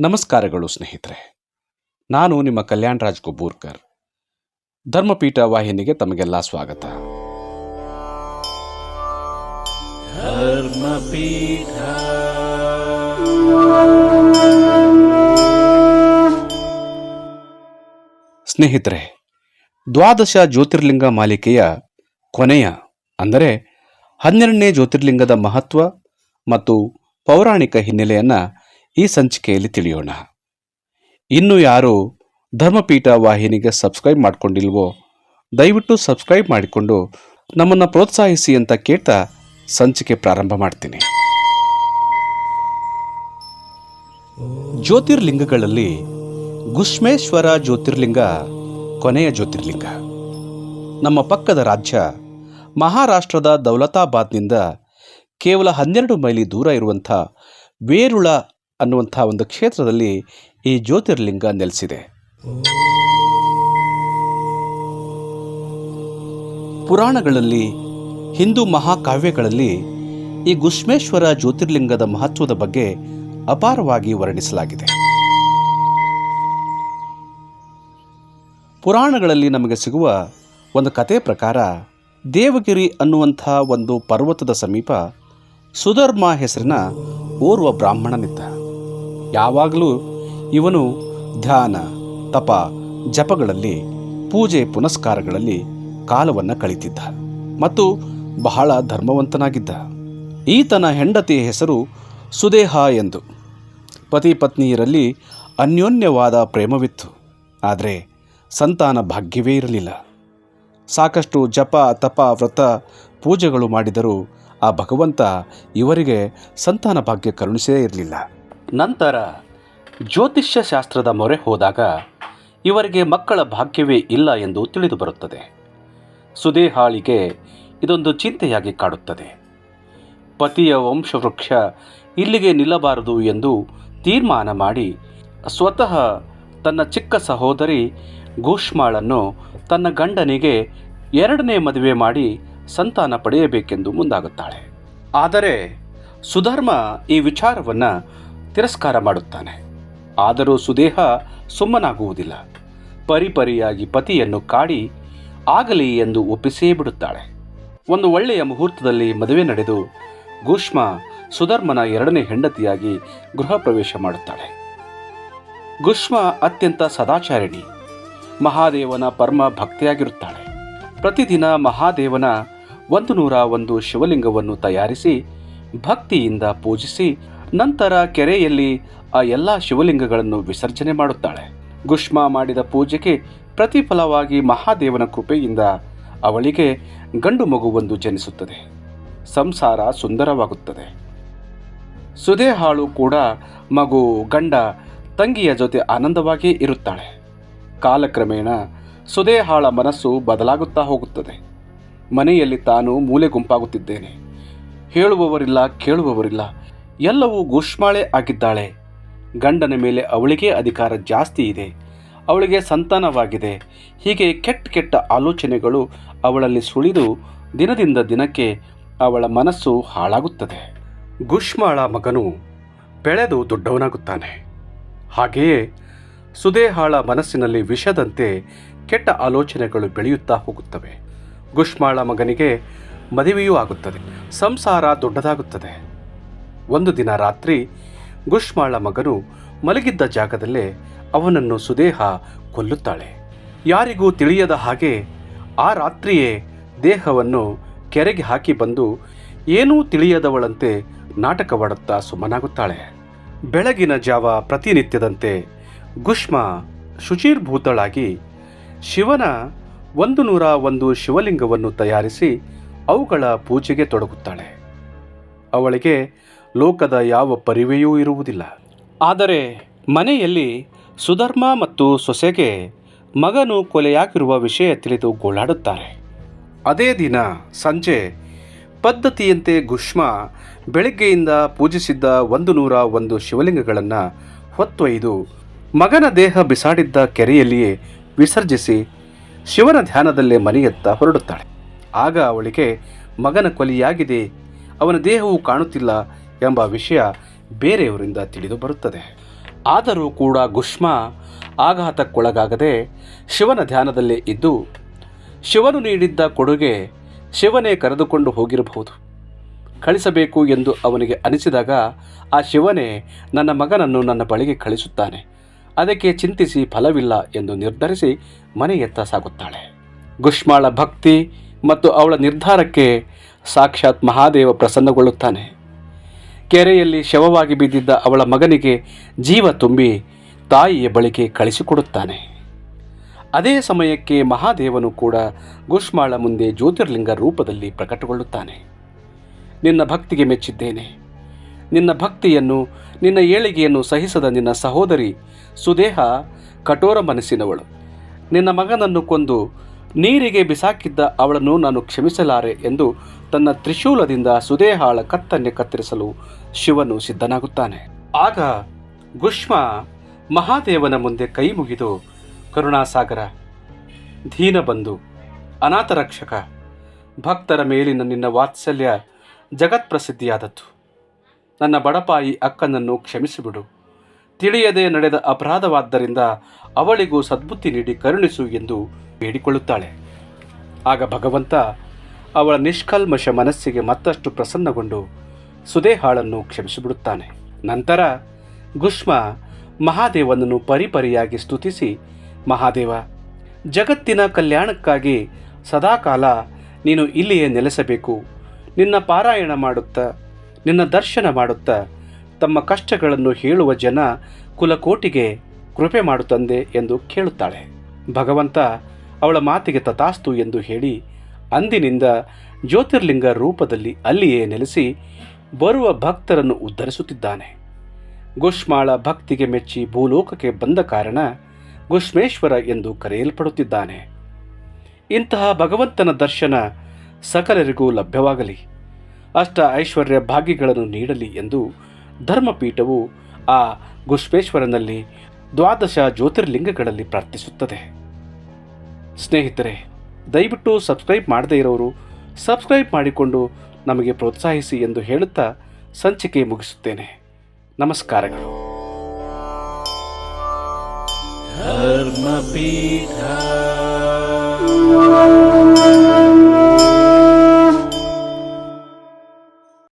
ನಮಸ್ಕಾರಗಳು ಸ್ನೇಹಿತರೆ. ನಾನು ನಿಮ್ಮ ಕಲ್ಯಾಣ್ ರಾಜ್ ಕುಬೂರ್ಕರ್ ಧರ್ಮಪೀಠ ವಾಹಿನಿಗೆ ತಮಗೆಲ್ಲ ಸ್ವಾಗತ. ಸ್ನೇಹಿತರೆ ದ್ವಾದಶ ಜ್ಯೋತಿರ್ಲಿಂಗ ಮಾಲಿಕೆಯ ಕೊನೆಯ ಅಂದರೆ ಹನ್ನೆರಡನೇ ಜ್ಯೋತಿರ್ಲಿಂಗದ ಮಹತ್ವ ಮತ್ತು ಪೌರಾಣಿಕ ಹಿನ್ನೆಲೆಯನ್ನು ಈ ಸಂಚಿಕೆಯಲ್ಲಿ ತಿಳಿಯೋಣ. ಇನ್ನು ಯಾರು ಧರ್ಮಪೀಠ ವಾಹಿನಿಗೆ ಸಬ್ಸ್ಕ್ರೈಬ್ ಮಾಡಿಕೊಂಡಿಲ್ವೋ, ದಯವಿಟ್ಟು ಸಬ್ಸ್ಕ್ರೈಬ್ ಮಾಡಿಕೊಂಡು ನಮ್ಮನ್ನು ಪ್ರೋತ್ಸಾಹಿಸಿ ಅಂತ ಕೇಳ್ತಾ ಸಂಚಿಕೆ ಪ್ರಾರಂಭ ಮಾಡ್ತೀನಿ. ಜ್ಯೋತಿರ್ಲಿಂಗಗಳಲ್ಲಿ ಗುಷ್ಮೇಶ್ವರ ಜ್ಯೋತಿರ್ಲಿಂಗ ಕೊನೆಯ ಜ್ಯೋತಿರ್ಲಿಂಗ. ನಮ್ಮ ಪಕ್ಕದ ರಾಜ್ಯ ಮಹಾರಾಷ್ಟ್ರದ ದೌಲತಾಬಾದ್ನಿಂದ ಕೇವಲ ಹನ್ನೆರಡು ಮೈಲಿ ದೂರ ಇರುವಂಥ ವೇರುಳ ಅನ್ನುವಂಥ ಒಂದು ಕ್ಷೇತ್ರದಲ್ಲಿ ಈ ಜ್ಯೋತಿರ್ಲಿಂಗ ನೆಲೆಸಿದೆ. ಪುರಾಣಗಳಲ್ಲಿ, ಹಿಂದೂ ಮಹಾಕಾವ್ಯಗಳಲ್ಲಿ ಈ ಗುಷ್ಮೇಶ್ವರ ಜ್ಯೋತಿರ್ಲಿಂಗದ ಮಹತ್ವದ ಬಗ್ಗೆ ಅಪಾರವಾಗಿ ವರ್ಣಿಸಲಾಗಿದೆ. ಪುರಾಣಗಳಲ್ಲಿ ನಮಗೆ ಸಿಗುವ ಒಂದು ಕತೆ ಪ್ರಕಾರ, ದೇವಗಿರಿ ಅನ್ನುವಂಥ ಒಂದು ಪರ್ವತದ ಸಮೀಪ ಸುಧರ್ಮ ಹೆಸರಿನ ಓರ್ವ ಬ್ರಾಹ್ಮಣನಿದ್ದ. ಯಾವಾಗಲೂ ಇವನು ಧ್ಯಾನ, ತಪ, ಜಪಗಳಲ್ಲಿ, ಪೂಜೆ ಪುನಸ್ಕಾರಗಳಲ್ಲಿ ಕಾಲವನ್ನು ಕಳೀತಿದ್ದ ಮತ್ತು ಬಹಳ ಧರ್ಮವಂತನಾಗಿದ್ದ. ಈತನ ಹೆಂಡತಿಯ ಹೆಸರು ಸುದೇಹ ಎಂದು. ಪತಿ ಪತ್ನಿಯರಲ್ಲಿ ಅನ್ಯೋನ್ಯವಾದ ಪ್ರೇಮವಿತ್ತು. ಆದರೆ ಸಂತಾನ ಭಾಗ್ಯವೇ ಇರಲಿಲ್ಲ. ಸಾಕಷ್ಟು ಜಪ, ತಪ, ವ್ರತ, ಪೂಜೆಗಳು ಮಾಡಿದರೂ ಆ ಭಗವಂತ ಇವರಿಗೆ ಸಂತಾನ ಭಾಗ್ಯ ಕರುಣಿಸೇ ಇರಲಿಲ್ಲ. ನಂತರ ಜ್ಯೋತಿಷ್ಯ ಶಾಸ್ತ್ರದ ಮೊರೆ ಹೋದಾಗ ಇವರಿಗೆ ಮಕ್ಕಳ ಭಾಗ್ಯವೇ ಇಲ್ಲ ಎಂದು ತಿಳಿದು ಬರುತ್ತದೆ. ಸುದೇಹಾಳಿಗೆ ಇದೊಂದು ಚಿಂತೆಯಾಗಿ ಕಾಡುತ್ತದೆ. ಪತಿಯ ವಂಶವೃಕ್ಷ ಇಲ್ಲಿಗೆ ನಿಲ್ಲಬಾರದು ಎಂದು ತೀರ್ಮಾನ ಮಾಡಿ ಸ್ವತಃ ತನ್ನ ಚಿಕ್ಕ ಸಹೋದರಿ ಘೂಷ್ಮಾಳನ್ನು ತನ್ನ ಗಂಡನಿಗೆ ಎರಡನೇ ಮದುವೆ ಮಾಡಿ ಸಂತಾನ ಪಡೆಯಬೇಕೆಂದು ಮುಂದಾಗುತ್ತಾಳೆ. ಆದರೆ ಸುಧರ್ಮ ಈ ವಿಚಾರವನ್ನು ತಿರಸ್ಕಾರ ಮಾಡುತ್ತಾನೆ. ಆದರೂ ಸುದೇಹ ಸುಮ್ಮನಾಗುವುದಿಲ್ಲ. ಪರಿಪರಿಯಾಗಿ ಪತಿಯನ್ನು ಕಾಡಿ ಆಗಲಿ ಎಂದು ಒಪ್ಪಿಸೇ ಬಿಡುತ್ತಾಳೆ. ಒಂದು ಒಳ್ಳೆಯ ಮುಹೂರ್ತದಲ್ಲಿ ಮದುವೆ ನಡೆದು ಗೂಷ್ಮ ಸುಧರ್ಮನ ಎರಡನೇ ಹೆಂಡತಿಯಾಗಿ ಗೃಹ ಪ್ರವೇಶ ಮಾಡುತ್ತಾಳೆ. ಗುಷ್ಮ ಅತ್ಯಂತ ಸದಾಚಾರಿಣಿ. ಮಹಾದೇವನ ಪರಮ ಭಕ್ತಿಯಾಗಿರುತ್ತಾಳೆ. ಪ್ರತಿದಿನ ಮಹಾದೇವನ ಒಂದು ನೂರ ಒಂದು ಶಿವಲಿಂಗವನ್ನು ತಯಾರಿಸಿ ಭಕ್ತಿಯಿಂದ ಪೂಜಿಸಿ ನಂತರ ಕೆರೆಯಲ್ಲಿ ಆ ಎಲ್ಲ ಶಿವಲಿಂಗಗಳನ್ನು ವಿಸರ್ಜನೆ ಮಾಡುತ್ತಾಳೆ. ಗುಷ್ಮ ಮಾಡಿದ ಪೂಜೆಗೆ ಪ್ರತಿಫಲವಾಗಿ ಮಹಾದೇವನ ಕೃಪೆಯಿಂದ ಅವಳಿಗೆ ಗಂಡು ಮಗುವೊಂದು ಜನಿಸುತ್ತದೆ. ಸಂಸಾರ ಸುಂದರವಾಗುತ್ತದೆ. ಸುದೇಹಾಳು ಕೂಡ ಮಗು, ಗಂಡ, ತಂಗಿಯ ಜೊತೆ ಆನಂದವಾಗಿ ಇರುತ್ತಾಳೆ. ಕಾಲಕ್ರಮೇಣ ಸುದೇಹಾಳ ಮನಸ್ಸು ಬದಲಾಗುತ್ತಾ ಹೋಗುತ್ತದೆ. ಮನೆಯಲ್ಲಿ ತಾನು ಮೂಲೆ ಗುಂಪಾಗುತ್ತಿದ್ದೇನೆ ಹೇಳುವವರಿಲ್ಲ, ಕೇಳುವವರಿಲ್ಲ. ಎಲ್ಲವೂ ಗುಷ್ಮಾಳೆ ಆಗಿದ್ದಾಳೆ. ಗಂಡನ ಮೇಲೆ ಅವಳಿಗೆ ಅಧಿಕಾರ ಜಾಸ್ತಿ ಇದೆ. ಅವಳಿಗೆ ಸಂತಾನವಾಗಿದೆ. ಹೀಗೆ ಕೆಟ್ಟ ಕೆಟ್ಟ ಆಲೋಚನೆಗಳು ಅವಳಲ್ಲಿ ಸುಳಿದು ದಿನದಿಂದ ದಿನಕ್ಕೆ ಅವಳ ಮನಸ್ಸು ಹಾಳಾಗುತ್ತದೆ. ಗುಷ್ಮಾಳ ಮಗನು ಬೆಳೆದು ದೊಡ್ಡವನಾಗುತ್ತಾನೆ. ಹಾಗೆಯೇ ಸುದೇಹಾಳ ಮನಸ್ಸಿನಲ್ಲಿ ವಿಷದಂತೆ ಕೆಟ್ಟ ಆಲೋಚನೆಗಳು ಬೆಳೆಯುತ್ತಾ ಹೋಗುತ್ತವೆ. ಗುಷ್ಮಾಳ ಮಗನಿಗೆ ಮದುವೆಯೂ ಆಗುತ್ತದೆ. ಸಂಸಾರ ದೊಡ್ಡದಾಗುತ್ತದೆ. ಒಂದು ದಿನ ರಾತ್ರಿ ಗುಷ್ಮಾಳ ಮಗನು ಮಲಗಿದ್ದ ಜಾಗದಲ್ಲೇ ಅವನನ್ನು ಸುದೇಹ ಕೊಲ್ಲುತ್ತಾಳೆ. ಯಾರಿಗೂ ತಿಳಿಯದ ಹಾಗೆ ಆ ರಾತ್ರಿಯೇ ದೇಹವನ್ನು ಕೆರೆಗೆ ಹಾಕಿ ಬಂದು ಏನೂ ತಿಳಿಯದವಳಂತೆ ನಾಟಕವಾಡುತ್ತಾ ಸುಮ್ಮನಾಗುತ್ತಾಳೆ. ಬೆಳಗಿನ ಜಾವ ಪ್ರತಿನಿತ್ಯದಂತೆ ಗುಷ್ಮ ಶುಚಿರ್ಭೂತಳಾಗಿ ಶಿವನ ಒಂದು ನೂರ ಒಂದು ಶಿವಲಿಂಗವನ್ನು ತಯಾರಿಸಿ ಅವುಗಳ ಪೂಜೆಗೆ ತೊಡಗುತ್ತಾಳೆ. ಅವಳಿಗೆ ಲೋಕದ ಯಾವ ಪರಿವೆಯೂ ಇರುವುದಿಲ್ಲ. ಆದರೆ ಮನೆಯಲ್ಲಿ ಸುಧರ್ಮ ಮತ್ತು ಸೊಸೆಗೆ ಮಗನು ಕೊಲೆಯಾಗಿರುವ ವಿಷಯ ತಿಳಿದು ಗೋಳಾಡುತ್ತಾರೆ. ಅದೇ ದಿನ ಸಂಜೆ ಪದ್ಧತಿಯಂತೆ ಗುಷ್ಮ ಬೆಳಗ್ಗೆಯಿಂದ ಪೂಜಿಸಿದ್ದ ಒಂದು ನೂರ ಒಂದು ಶಿವಲಿಂಗಗಳನ್ನು ಹೊತ್ತೊಯ್ದು ಮಗನ ದೇಹ ಬಿಸಾಡಿದ್ದ ಕೆರೆಯಲ್ಲಿಯೇ ವಿಸರ್ಜಿಸಿ ಶಿವನ ಧ್ಯಾನದಲ್ಲೇ ಮನೆಯತ್ತ ಹೊರಡುತ್ತಾಳೆ. ಆಗ ಅವಳಿಗೆ, ಮಗನ ಕೊಲೆಯಾಗಿದೆ, ಅವನ ದೇಹವು ಕಾಣುತ್ತಿಲ್ಲ ಎಂಬ ವಿಷಯ ಬೇರೆಯವರಿಂದ ತಿಳಿದು ಬರುತ್ತದೆ. ಆದರೂ ಕೂಡ ಗುಷ್ಮ ಆಘಾತಕ್ಕೊಳಗಾಗದೆ ಶಿವನ ಧ್ಯಾನದಲ್ಲೇ ಇದ್ದು, ಶಿವನು ನೀಡಿದ್ದ ಕೊಡುಗೆ ಶಿವನೇ ಕರೆದುಕೊಂಡು ಹೋಗಿರಬಹುದು. ಕಳಿಸಬೇಕು ಎಂದು ಅವನಿಗೆ ಅನಿಸಿದಾಗ ಆ ಶಿವನೇ ನನ್ನ ಮಗನನ್ನು ನನ್ನ ಬಳಿಗೆ ಕಳಿಸುತ್ತಾನೆ. ಅದಕ್ಕೆ ಚಿಂತಿಸಿ ಫಲವಿಲ್ಲ ಎಂದು ನಿರ್ಧರಿಸಿ ಮನೆಯತ್ತ ಸಾಗುತ್ತಾಳೆ. ಗುಷ್ಮಾಳ ಭಕ್ತಿ ಮತ್ತು ಅವಳ ನಿರ್ಧಾರಕ್ಕೆ ಸಾಕ್ಷಾತ್ ಮಹಾದೇವ ಪ್ರಸನ್ನಗೊಳ್ಳುತ್ತಾನೆ. ಕೆರೆಯಲ್ಲಿ ಶವವಾಗಿ ಬಿದ್ದಿದ್ದ ಅವಳ ಮಗನಿಗೆ ಜೀವ ತುಂಬಿ ತಾಯಿಯ ಬಳಿಕೆ ಕಳಿಸಿಕೊಡುತ್ತಾನೆ. ಅದೇ ಸಮಯಕ್ಕೆ ಮಹಾದೇವನು ಕೂಡ ಗುಷ್ಮಾಳ ಮುಂದೆ ಜ್ಯೋತಿರ್ಲಿಂಗ ರೂಪದಲ್ಲಿ ಪ್ರಕಟಗೊಳ್ಳುತ್ತಾನೆ. ನಿನ್ನ ಭಕ್ತಿಗೆ ಮೆಚ್ಚಿದ್ದೇನೆ. ನಿನ್ನ ಭಕ್ತಿಯನ್ನು, ನಿನ್ನ ಏಳಿಗೆಯನ್ನು ಸಹಿಸದ ನಿನ್ನ ಸಹೋದರಿ ಸುದೇಹ ಕಠೋರ ಮನಸ್ಸಿನವಳು. ನಿನ್ನ ಮಗನನ್ನು ಕೊಂದು ನೀರಿಗೆ ಬಿಸಾಕಿದ್ದ ಅವಳನ್ನು ನಾನು ಕ್ಷಮಿಸಲಾರೆ ಎಂದು ತನ್ನ ತ್ರಿಶೂಲದಿಂದ ಸುದೇಹಾಳ ಕತ್ತನ್ನೇ ಕತ್ತರಿಸಲು ಶಿವನು ಸಿದ್ಧನಾಗುತ್ತಾನೆ. ಆಗ ಗುಷ್ಮ ಮಹಾದೇವನ ಮುಂದೆ ಕೈ ಮುಗಿದು, ಕರುಣಾಸಾಗರ ಧೀನಬಂಧು ಅನಾಥರಕ್ಷಕ, ಭಕ್ತರ ಮೇಲಿನ ನಿನ್ನ ವಾತ್ಸಲ್ಯ ಜಗತ್ಪ್ರಸಿದ್ಧಿಯಾದದ್ದು. ನನ್ನ ಬಡಪಾಯಿ ಅಕ್ಕನನ್ನು ಕ್ಷಮಿಸಿಬಿಡು. ತಿಳಿಯದೆ ನಡೆದ ಅಪರಾಧವಾದ್ದರಿಂದ ಅವಳಿಗೂ ಸದ್ಬುದ್ಧಿ ನೀಡಿ ಕರುಣಿಸು ಎಂದು ಬೇಡಿಕೊಳ್ಳುತ್ತಾಳೆ. ಆಗ ಭಗವಂತ ಅವಳ ನಿಷ್ಕಲ್ಮಶ ಮನಸ್ಸಿಗೆ ಮತ್ತಷ್ಟು ಪ್ರಸನ್ನಗೊಂಡು ಸುದೇಹಾಳನ್ನು ಕ್ಷಮಿಸಿಬಿಡುತ್ತಾನೆ. ನಂತರ ಗುಷ್ಮ ಮಹಾದೇವನನ್ನು ಪರಿಪರಿಯಾಗಿ ಸ್ತುತಿಸಿ, ಮಹಾದೇವ, ಜಗತ್ತಿನ ಕಲ್ಯಾಣಕ್ಕಾಗಿ ಸದಾಕಾಲ ನೀನು ಇಲ್ಲಿಯೇ ನೆಲೆಸಬೇಕು. ನಿನ್ನ ಪಾರಾಯಣ ಮಾಡುತ್ತಾ, ನಿನ್ನ ದರ್ಶನ ಮಾಡುತ್ತಾ, ತಮ್ಮ ಕಷ್ಟಗಳನ್ನು ಹೇಳುವ ಜನ ಕುಲಕೋಟಿಗೆ ಕೃಪೆ ಮಾಡುತ್ತಂದೆ ಎಂದು ಕೇಳುತ್ತಾಳೆ. ಭಗವಂತ ಅವಳ ಮಾತಿಗೆ ತಥಾಸ್ತು ಎಂದು ಹೇಳಿ ಅಂದಿನಿಂದ ಜ್ಯೋತಿರ್ಲಿಂಗ ರೂಪದಲ್ಲಿ ಅಲ್ಲಿಯೇ ನೆಲೆಸಿ ಬರುವ ಭಕ್ತರನ್ನು ಉದ್ಧರಿಸುತ್ತಿದ್ದಾನೆ. ಗುಷ್ಮಾಳ ಭಕ್ತಿಗೆ ಮೆಚ್ಚಿ ಭೂಲೋಕಕ್ಕೆ ಬಂದ ಕಾರಣ ಗುಷ್ಮೇಶ್ವರ ಎಂದು ಕರೆಯಲ್ಪಡುತ್ತಿದ್ದಾನೆ. ಇಂತಹ ಭಗವಂತನ ದರ್ಶನ ಸಕಲರಿಗೂ ಲಭ್ಯವಾಗಲಿ. ಅಷ್ಟ ಐಶ್ವರ್ಯ ಭಾಗ್ಯಗಳನ್ನು ನೀಡಲಿ ಎಂದು ಧರ್ಮಪೀಠವು ಆ ಗುಷ್ಮೇಶ್ವರನಲ್ಲಿ ದ್ವಾದಶ ಜ್ಯೋತಿರ್ಲಿಂಗಗಳಲ್ಲಿ ಪ್ರಾರ್ಥಿಸುತ್ತದೆ. ಸ್ನೇಹಿತರೆ ದಯವಿಟ್ಟು ಸಬ್ಸ್ಕ್ರೈಬ್ ಮಾಡದೇ ಇರೋರು ಸಬ್ಸ್ಕ್ರೈಬ್ ಮಾಡಿಕೊಂಡು ನಮಗೆ ಪ್ರೋತ್ಸಾಹಿಸಿ ಎಂದು ಹೇಳುತ್ತಾ ಸಂಚಿಕೆ ಮುಗಿಸುತ್ತೇನೆ. ನಮಸ್ಕಾರಗಳು. ಧರ್ಮಪೀಠ.